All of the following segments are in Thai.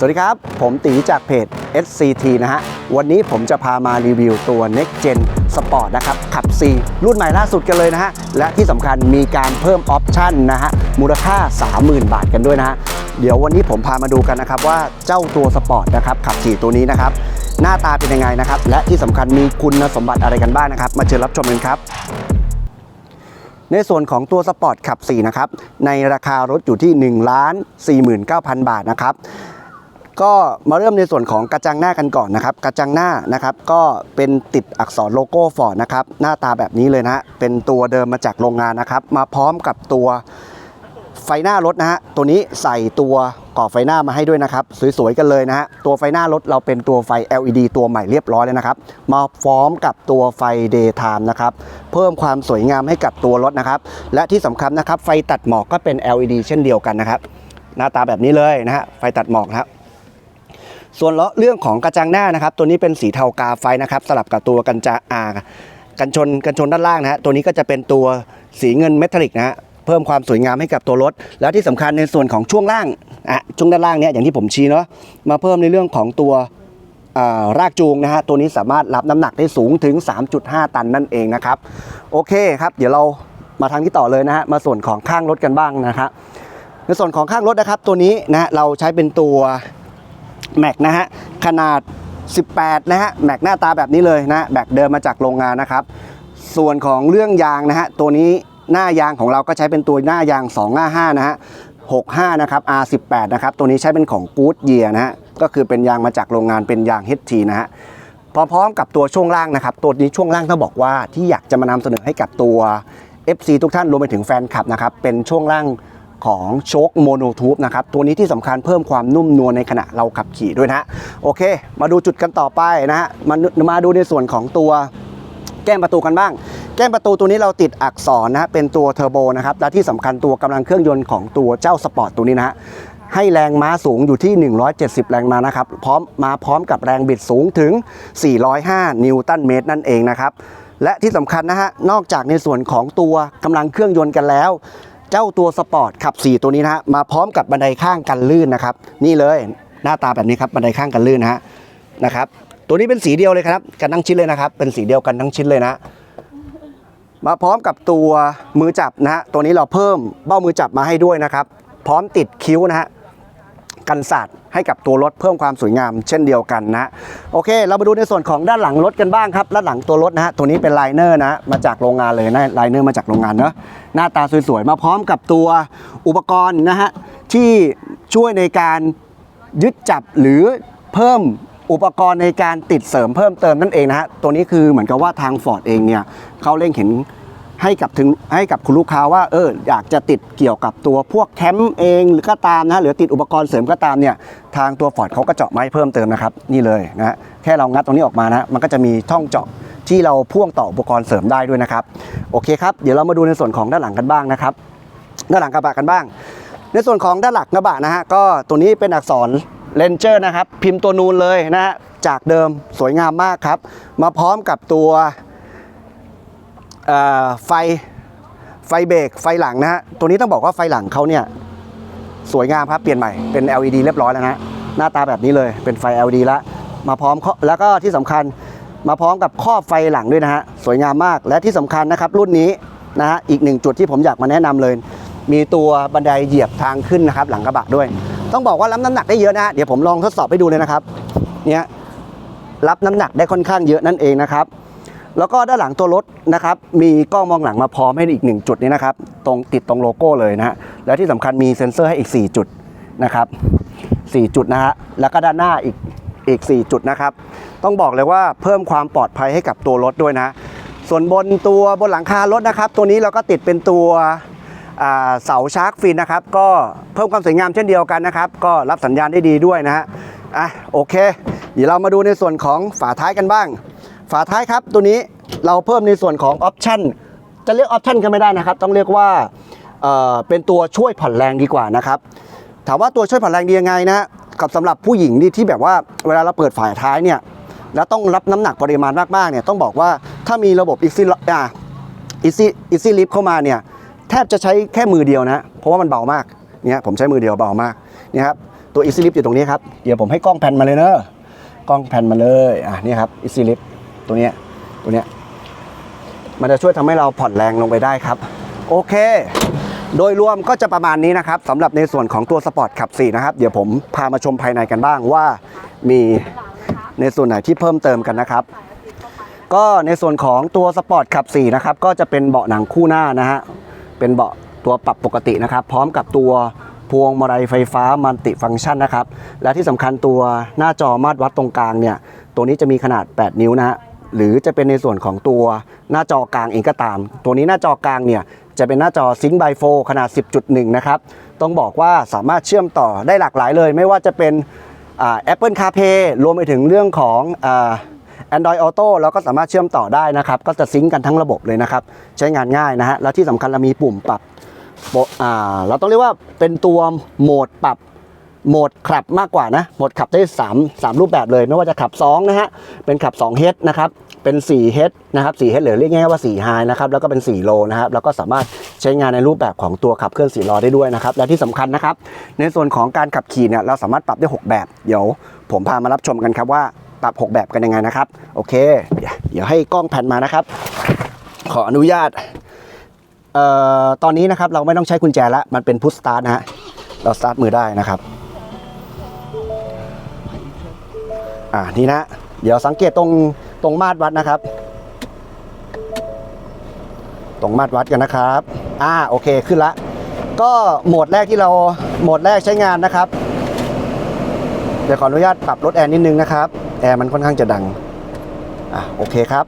สวัสดีครับ ผมตีจากเพจ SCT นะฮะ วันนี้ผมจะพามารีวิวตัว Next Gen Sport นะครับ ขับ C รุ่นใหม่ล่าสุดกันเลยนะฮะ และที่สำคัญมีการเพิ่มออปชั่นนะฮะ มูลค่า 30,000 บาทกันด้วยนะฮะ เดี๋ยววันนี้ผมพามาดูกันนะครับว่าเจ้าตัวสปอร์ตนะครับขับ4ตัวนี้นะครับ หน้าตาเป็นยังไงนะครับ และที่สำคัญมีคุณสมบัติอะไรกันบ้างนะครับ มาเชิญรับชมกันครับในส่วนของตัวสปอร์ตขับ 4 นะครับ ในราคารถอยู่ที่ 1 4 9 0 0 0 บาทนะครับ ก็มาเริ่มในส่วนของกระจังหน้ากันก่อนนะครับ กระจังหน้านะครับก็เป็นติดอักษรโลโก้ฟอร์ดนะครับหน้าตาแบบนี้เลยนะฮะเป็นตัวเดิมมาจากโรงงานนะครับ มาพร้อมกับตัวไฟหน้ารถนะฮะตัวนี้ใส่ตัวก่อไฟหน้ามาให้ด้วยนะครับ สวยๆกันเลยนะฮะตัวไฟหน้ารถเราเป็นตัวไฟ LED ตัวใหม่เรียบร้อยแล้วนะครับ มาพร้อมกับตัวไฟ Daytime นะครับเพิ่มความสวยงามให้กับตัวรถนะครับ และที่สำคัญนะครับ ไฟตัดหมอกก็เป็น LED เช่นเดียวกันนะครับ หน้าตาแบบนี้เลยนะฮะไฟตัดหมอกนะครับ ส่วนเรื่องของกระจังหน้านะครับ ตัวนี้เป็นสีเทากาไฟนะครับ สลับกับตัวกันจะอากันชนกันชนด้านล่างนะฮะตัวนี้ก็จะเป็นตัวสีเงินเมทัลลิกนะฮะเพิ่มความสวยงามให้กับตัวรถ แล้วที่สำคัญในส่วนของช่วงล่างอะช่วงด้านล่างเนี่ยอย่างที่ผมชี้เนาะมาเพิ่มในเรื่องของตัวอ่ารากจูงนะฮะตัวนี้สามารถรับน้ำหนักได้สูงถึง 3.5 ตันนั่นเองนะครับ โอเคครับ เดี๋ยวเรามาทางที่ต่อเลยนะฮะมาส่วนของข้างรถกันบ้างนะครับในส่วนของข้างรถนะครับ ตัวนี้นะเราใช้เป็นตัว แม็กนะฮะขนาด 18 นะฮะแม็กหน้าตาแบบนี้เลยนะแบกเดิมมาจากโรงงานนะครับ ส่วนของเรื่องยางนะฮะตัวนี้หน้ายางของเราก็ใช้เป็นตัวหน้ายาง 255 นะฮะ65 นะครับ R18 นะครับ ตัวนี้ใช้เป็นของ Good Year นะฮะ ก็คือเป็นยางมาจากโรงงานเป็นยาง HT นะฮะ พร้อมๆกับตัวช่วงล่างนะครับ ตัวนี้ช่วงล่างต้องบอกว่าที่อยากจะมานำเสนอให้กับตัว FC ทุกท่านรวมไปถึงแฟนคลับนะครับ เป็นช่วงล่าง ของโชคโมโนทูบนะครับ ตัวนี้ที่สำคัญเพิ่มความนุ่มนวลในขณะเราขับขี่ด้วยนะโอเค มาดูจุดกันต่อไปนะฮะมามาดูในส่วนของตัวแก้มประตูกันบ้าง แก้มประตูตัวนี้เราติดอักษรนะฮะเป็นตัวเทอร์โบนะครับและที่สำคัญตัวกำลังเครื่องยนต์ของตัวเจ้าสปอร์ตตัวนี้นะฮะให้แรงม้าสูงอยู่ที่ 170 แรงม้านะครับ พร้อมมาพร้อมกับแรงบิดสูงถึง 405 นิวตันเมตรนั่นเองนะครับ และที่สำคัญนะฮะ นอกจากในส่วนของตัวกำลังเครื่องยนต์กันแล้ว เจ้าตัวสปอร์ตขับ 4 ตัวนี้นะฮะมาพร้อมกับบันไดข้างกันลื่นนะครับ นี่เลยหน้าตาแบบนี้ครับบันไดข้างกันลื่นนะฮะนะครับ ตัวนี้เป็นสีเดียวเลยครับกันทั้งชิ้นเลยนะครับ เป็นสีเดียวกันทั้งชิ้นเลยนะ มาพร้อมกับตัวมือจับนะฮะตัวนี้เราเพิ่มเบ้ามือจับมาให้ด้วยนะครับ พร้อมติดคิ้วนะฮะกันสาด ให้กับตัวรถเพิ่มความสวยงามเช่นเดียวกันนะโอเค เรามาดูในส่วนของด้านหลังรถกันบ้างครับด้านหลังตัวรถนะฮะตัวนี้เป็นไลเนอร์นะมาจากโรงงานเลยนะไลเนอร์มาจากโรงงานเนอะหน้าตาสวยๆมาพร้อมกับตัวอุปกรณ์นะฮะที่ช่วยในการยึดจับหรือเพิ่มอุปกรณ์ในการติดเสริมเพิ่มเติมนั่นเองนะฮะตัวนี้คือเหมือนกับว่าทาง Ford เองเนี่ยเขาเร่งเห็น ให้กับถึงให้กับคุณลูกค้าว่าเอออยากจะติดเกี่ยวกับตัวพวกแคมป์เองหรือก็ตามนะหรือติดอุปกรณ์เสริมก็ตามเนี่ยทางตัวฟอร์ดเขาก็เจาะไม้เพิ่มเติมนะครับนี่เลยนะแค่เรางัดตรงนี้ออกมานะมันก็จะมีช่องเจาะที่เราพ่วงต่ออุปกรณ์เสริมได้ด้วยนะครับโอเคครับเดี๋ยวเรามาดูในส่วนของด้านหลังกันบ้างนะครับด้านหลังกระบะกันบ้าง ในส่วนของด้านหลังกระบะนะฮะก็ตัวนี้เป็นอักษรเลนเจอร์นะครับพิมพ์ตัวนูนเลยนะฮะจากเดิมสวยงามมากครับ มาพร้อมกับตัว ไฟไฟเบรกไฟหลังนะฮะตัวนี้ต้องบอกว่าไฟหลังเขาเนี่ยสวยงามครับเปลี่ยนใหม่เป็น LED เรียบร้อยแล้วนะหน้าตาแบบนี้เลยเป็นไฟ LED ละมาพร้อมแล้วก็ที่สำคัญมาพร้อมกับครอบไฟหลังด้วยนะฮะสวยงามมากและที่สำคัญนะครับ รุ่นนี้นะฮะอีกหนึ่งจุดที่ผมอยากมาแนะนำเลย มีตัวบันไดเหยียบทางขึ้นนะครับ หลังกระบะด้วย ต้องบอกว่ารับน้ำหนักได้เยอะนะฮะเดี๋ยวผมลองทดสอบให้ดูเลยนะครับเนี่ยรับน้ำหนักได้ค่อนข้างเยอะนั่นเองนะครับ แล้วก็ด้านหลังตัวรถนะครับมีกล้องมองหลังมาพร้อมให้อีก 1 จุดนี้นะครับตรงติดตรงโลโก้เลยนะฮะและที่สำคัญมีเซ็นเซอร์ให้อีก 4 จุดนะครับ4จุดนะฮะแล้วก็ด้านหน้าอีกอีก 4 จุดนะครับ ต้องบอกเลยว่าเพิ่มความปลอดภัยให้กับตัวรถด้วยนะ ส่วนบนตัวบนหลังคารถนะครับ ตัวนี้เราก็ติดเป็นตัวเสาชาร์กฟินนะครับ ก็เพิ่มความสวยงามเช่นเดียวกันนะครับ ก็รับสัญญาณได้ดีด้วยนะฮะอะโอเค เดี๋ยวเรามาดูในส่วนของฝาท้ายกันบ้าง ฝาท้ายครับ ตัวนี้เราเพิ่มในส่วนของออปชั่นจะเรียกออปชั่นก็ไม่ได้นะครับ ต้องเรียกว่าเเป็นตัวช่วยผ่อนแรงดีกว่านะครับ ถามว่าตัวช่วยผ่อนแรงดียังไงนะกับสำหรับผู้หญิงที่ที่แบบว่าเวลาเราเปิดฝาท้ายเนี่ยแล้วต้องรับน้ำหนักปริมาณมากๆเนี่ยต้องบอกว่าถ้ามีระบบ Easy อ่า Easy Easy Lift เข้ามาเนี่ยแทบจะใช้แค่มือเดียวนะ เพราะว่ามันเบามากเนี่ยผมใช้มือเดียวเบามากนี่ครับตัว Easy Lift อยู่ตรงนี้ครับเดี๋ยวผมให้กล้องแผ่นมาเลยเนอะกล้องแผ่นมาเลยอะนี่ครับ Easy Lift ตัวเนี้ยตัวเนี้ยมันจะช่วยทำให้เราผ่อนแรงลงไปได้ครับ โอเค โดยรวมก็จะประมาณนี้นะครับสำหรับในส่วนของตัวสปอร์ตขับ4นะครับ เดี๋ยวผมพามาชมภายในกันบ้างว่ามีในส่วนไหนที่เพิ่มเติมกันนะครับ ก็ในส่วนของตัวสปอร์ตขับ4นะครับก็จะเป็นเบาะหนังคู่หน้านะฮะเป็นเบาะตัวปรับปกตินะครับ พร้อมกับตัวพวงมาลัยไฟฟ้ามัลติฟังก์ชันนะครับ และที่สำคัญตัวหน้าจอมาตรวัดตรงกลางเนี่ย ตัวนี้จะมีขนาด 8 นิ้วนะฮะ หรือจะเป็นในส่วนของตัวหน้าจอกลางเองก็ตาม ตัวนี้หน้าจอกลางเนี่ยจะเป็นหน้าจอ Sync by 4ขนาด 10.1 นะครับ ต้องบอกว่าสามารถเชื่อมต่อได้หลากหลายเลย ไม่ว่าจะเป็นอ่า Apple CarPlay รวมไปถึงเรื่องของอ่า Android Auto เราก็สามารถเชื่อมต่อได้นะครับ ก็จะซิงก์กันทั้งระบบเลยนะครับ ใช้งานง่ายนะฮะ แล้วที่สำคัญเรามีปุ่มปรับเราต้องเรียกว่าเป็นตัวโหมดปรับ โหมดขับมากกว่านะ โหมดขับได้ 3 3 รูปแบบเลย ไม่ว่าจะขับ 2 นะฮะ เป็นขับ2 h นะครับเป็น4 h นะครับ4 h หรือเรียกง่ายว่า4 high นะครับ แล้วก็เป็น4 low นะครับ แล้วก็สามารถใช้งานในรูปแบบของตัวขับเคลื่อน4ล้อได้ด้วยนะครับ และที่สำคัญนะครับ ในส่วนของการขับขี่เนี่ย เราสามารถปรับได้ 6 แบบ เดี๋ยวผมพามารับชมกันครับว่าปรับ 6 แบบกันยังไงนะครับ โอเค เดี๋ยวให้กล้องแผ่นมานะครับ ขออนุญาต เอ่อ ตอนนี้นะครับเราไม่ต้องใช้กุญแจแล้วมันเป็นพุชสตาร์ทนะฮะ เราสตาร์ทมือได้นะครับ อ่านี่นะ เดี๋ยวสังเกตตรงตรงมาตรวัดนะครับ ตรงมาตรวัดกันนะครับ อ่าโอเคขึ้นละ ก็โหมดแรกที่เราโหมดแรกใช้งานนะครับ เดี๋ยวขออนุญาตปรับลดแอร์นิดนึงนะครับ แอร์มันค่อนข้างจะดัง อะโอเคครับ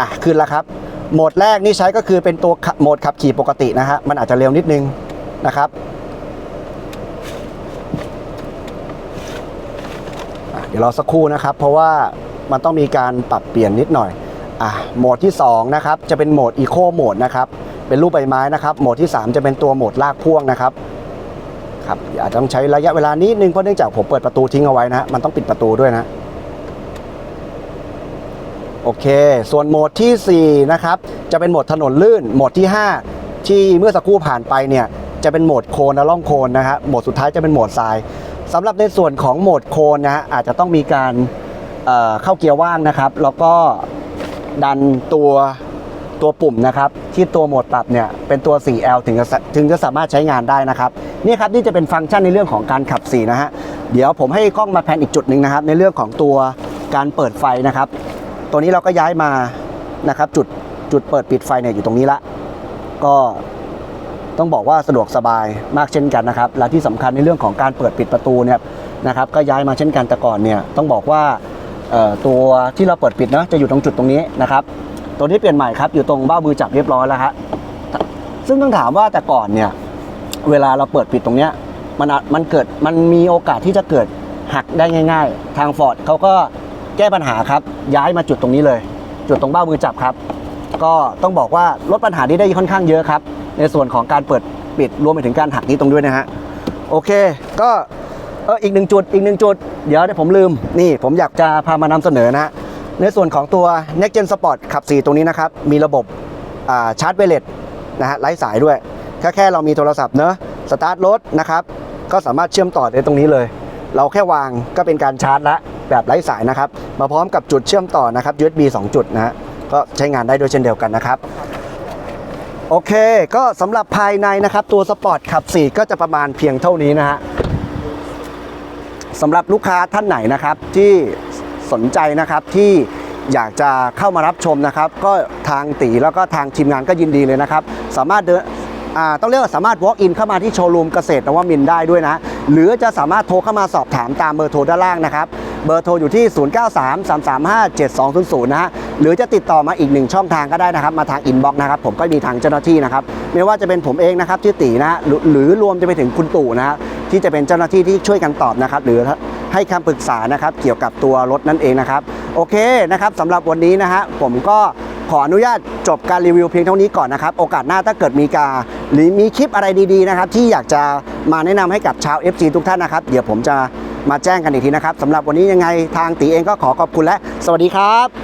อะขึ้นแล้วครับ โหมดแรกนี่ใช้ก็คือเป็นตัวโหมดขับขี่ปกตินะฮะ มันอาจจะเร็วนิดนึงนะครับ อะเดี๋ยวรอสักครู่นะครับ เพราะว่ามันต้องมีการปรับเปลี่ยนนิดหน่อยอะโหมดที่2นะครับจะเป็นโหมด Eco โหมดนะครับเป็นรูปใบไม้นะครับโหมดที่ 3 จะเป็นตัวโหมดลากพ่วงนะครับครับอาจจะต้องใช้ระยะเวลานิดนึงเพราะเนื่องจากผมเปิดประตูทิ้งเอาไว้นะมันต้องปิดประตูด้วยนะโอเค ส่วนโหมดทีสี่4 นะครับ จะเป็นโหมดถนนลื่น โหมดที่ 5 ที่เมื่อสักครู่ผ่านไปเนี่ย จะเป็นโหมดโคลนและล่องโคลนนะฮะโหมดสุดท้ายจะเป็นโหมดทราย สำหรับในส่วนของโหมดโคลนนะฮะอาจจะต้องมีการเเข้าเกียร์ว่างนะครับ แล้วก็ดันตัวตัวปุ่มนะครับ ที่ตัวโหมดปรับเนี่ยเป็นตัว 4L ถึงจะถึงจะสามารถใช้งานได้นะครับนี่ครับนี่จะเป็นฟังก์ชันในเรื่องของการขับ4นะฮะเดี๋ยวผมให้กล้องมาแพนอีกจุดหนึ่งนะครับ ในเรื่องของตัวการเปิดไฟนะครับ ตัวนี้เราก็ย้ายมานะครับจุดจุดเปิดปิดไฟเนี่ยอยู่ตรงนี้ละก็ ต้องบอกว่าสะดวกสบายมากเช่นกันนะครับ และที่สำคัญในเรื่องของการเปิดปิดประตูเนี่ยนะครับก็ย้ายมาเช่นกันแต่ก่อนเนี่ยต้องบอกว่าตัวที่เราเปิดปิดเนาะจะอยู่ตรงจุดตรงนี้นะครับ ตัวนี้เปลี่ยนใหม่ครับอยู่ตรงเบ้ามือจับเรียบร้อยแล้วฮะซึ่งต้องถามว่าแต่ก่อนเนี่ยเวลาเราเปิดปิดตรงเนี้ยมันมันเกิดมันมีโอกาสที่จะเกิดหักได้ง่าย ๆ ทางฟอร์ดเขาก็แก้ปัญหาครับ ย้ายมาจุดตรงนี้เลย จุดตรงเบ้ามือจับครับ ก็ต้องบอกว่าลดปัญหานี้ได้ค่อนข้างเยอะครับ ในส่วนของการเปิดปิดรวมไปถึงการหักนี้ตรงด้วยนะฮะโอเค ก็เอออีกหนึ่งจุดอีกหนึ่งจุด เดี๋ยวผมลืมนี่ผมอยากจะพามานำเสนอนะฮะในส่วนของตัว Next Gen Sport ขับ 4 ตรงนี้นะครับ มีระบบชาร์จไวเลสนะฮะไร้สายด้วยแค่แค่เรามีโทรศัพท์เนอะสตาร์ทรถนะครับ ก็สามารถเชื่อมต่อได้ตรงนี้เลย เราแค่วางก็เป็นการชาร์จละแบบไร้สายนะครับ มาพร้อมกับจุดเชื่อมต่อนะครับ USB 2 จุดนะฮะก็ใช้งานได้ด้วยเช่นเดียวกันนะครับ โอเค ก็สำหรับภายในนะครับตัวสปอร์ตขับ4ก็จะประมาณเพียงเท่านี้นะฮะสำหรับลูกค้าท่านไหนนะครับที่สนใจนะครับที่อยากจะเข้ามารับชมนะครับ ก็ทางตีแล้วก็ทางทีมงานก็ยินดีเลยนะครับ สามารถเดินต้องเรียกว่าสามารถ walk in เข้ามาที่โชว์รูมเกษตรนวมินได้ด้วยนะ หรือจะสามารถโทรเข้ามาสอบถามตามเบอร์โทรด้านล่างนะครับ เบอร์โทรอยู่ที่ 0933357200 นะฮะ หรือจะติดต่อมาอีกหนึ่งช่องทางก็ได้นะครับ มาทางอินบ็อกซ์นะครับ ผมก็มีทางเจ้าหน้าที่นะครับ ไม่ว่าจะเป็นผมเองนะครับที่อตีนะหรือรวมจะไปถึงคุณตู่นะที่จะเป็นเจ้าหน้าที่ที่ช่วยกันตอบนะครับ หรือให้คำปรึกษานะครับ เกี่ยวกับตัวรถนั่นเองนะครับ โอเคนะครับสำหรับวันนี้นะฮะผมก็ขออนุญาตจบการรีวิวเพียงเท่านี้ก่อนนะครับ โอกาสหน้าถ้าเกิดมีการหรือมีคลิปอะไรดีๆนะครับ ที่อยากจะมาแนะนำให้กับชาว FC ทุกท่านนะครับ เดี๋ยวผมจะมาแจ้งกันอีกทีนะครับสำหรับวันนี้ยังไงทางตีเองก็ขอขอบคุณและ สวัสดีครับ